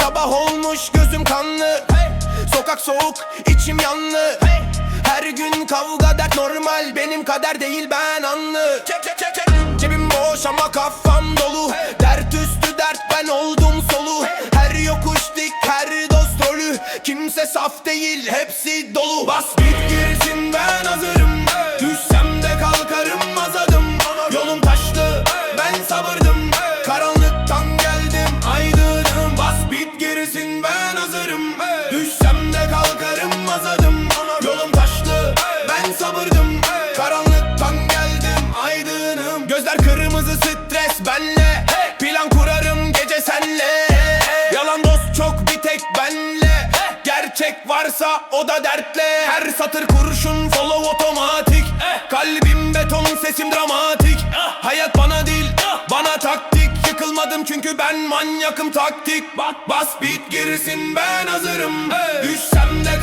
sabah olmuş gözüm kanlı. Sokak soğuk içim yanlı. Her gün kavga dert normal. Benim kader değil ben anlı. Cebim boş ama kafam dolu. Dert üstü dert ben oldum solu. Her yokuş dik her dost rolü. Kimse saf değil hepsi dolu. Bas git girsin ben hazırım Kırmızı stres benle. Plan kurarım gece senle. Yalan dost çok bir tek benle. Gerçek varsa o da dertle. Her satır kurşun follow otomatik. Kalbim beton sesim dramatik. Hayat bana değil bana taktik. Yıkılmadım çünkü ben manyakım taktik. Bak bas bit gerisin ben hazırım. Düşsem de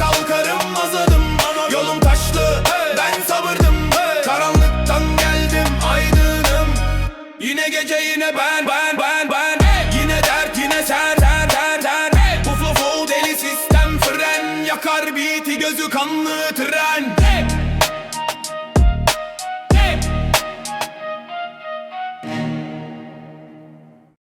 Yine gece yine ben ben ben ben. Yine dert yine sen sen sen sen Bu flow flow deli sistem fren. Yakar beat'i gözü kanlı tren